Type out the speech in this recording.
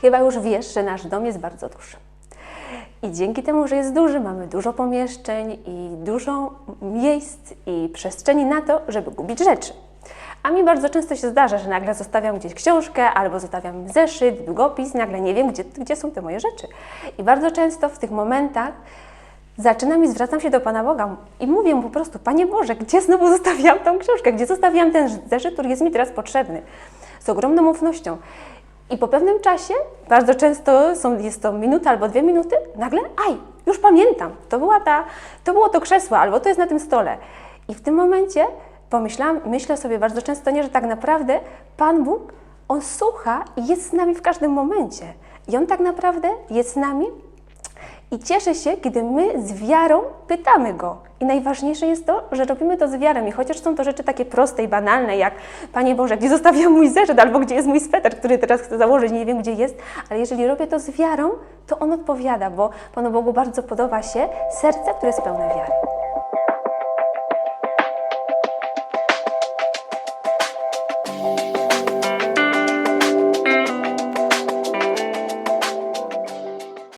Chyba już wiesz, że nasz dom jest bardzo duży. I dzięki temu, że jest duży, mamy dużo pomieszczeń i dużo miejsc i przestrzeni na to, żeby gubić rzeczy. A mi bardzo często się zdarza, że nagle zostawiam gdzieś książkę albo zostawiam zeszyt, długopis, nagle nie wiem, gdzie, gdzie są te moje rzeczy. I bardzo często w tych momentach zaczynam i zwracam się do Pana Boga i mówię mu po prostu, Panie Boże, gdzie znowu zostawiłam tą książkę, gdzie zostawiłam ten zeszyt, który jest mi teraz potrzebny. Z ogromną ufnością. I po pewnym czasie, bardzo często są, jest to minuta albo dwie minuty, nagle, aj, już pamiętam, to, była ta, to było to krzesło, albo to jest na tym stole. I w tym momencie pomyślałam, myślę sobie bardzo często nie, że tak naprawdę Pan Bóg, On słucha i jest z nami w każdym momencie. I On tak naprawdę jest z nami i cieszę się, kiedy my z wiarą pytamy Go. I najważniejsze jest to, że robimy to z wiarą. I chociaż są to rzeczy takie proste i banalne, jak Panie Boże, gdzie zostawiam mój zeszyt, albo gdzie jest mój sweter, który teraz chcę założyć, nie wiem gdzie jest, ale jeżeli robię to z wiarą, to On odpowiada, bo Panu Bogu bardzo podoba się serce, które jest pełne wiary.